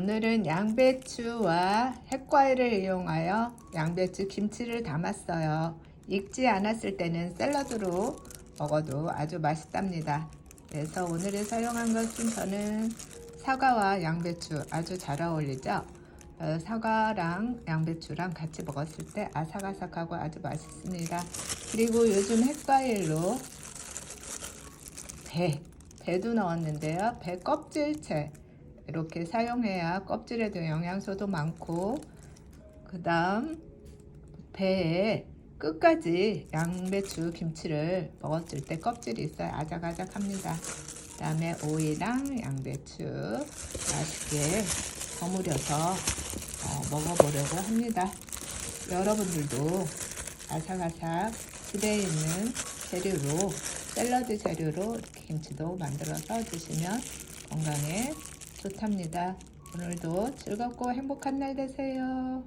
오늘은 양배추와 핵과일을 이용하여 양배추 김치를 담았어요. 익지 않았을 때는 샐러드로 먹어도 아주 맛있답니다. 그래서 오늘의 사용한 것은 저는 사과와 양배추 아주 잘 어울리죠? 어, 사과랑 양배추랑 같이 먹었을 때 아삭아삭하고 아주 맛있습니다. 그리고 요즘 핵과일로 배, 배도 넣었는데요. 배 껍질채 이렇게 사용해야 껍질에도 영양소도 많고 그 다음 배에 끝까지 양배추 김치를 먹었을 때 껍질이 있어야 아작아작합니다. 그 다음에 오이랑 양배추 맛있게 버무려서 어, 먹어보려고 합니다. 여러분들도 아삭아삭 집에 있는 재료로 샐러드 재료로 김치도 만들어서 드시면 건강에 좋답니다. 오늘도 즐겁고 행복한 날 되세요.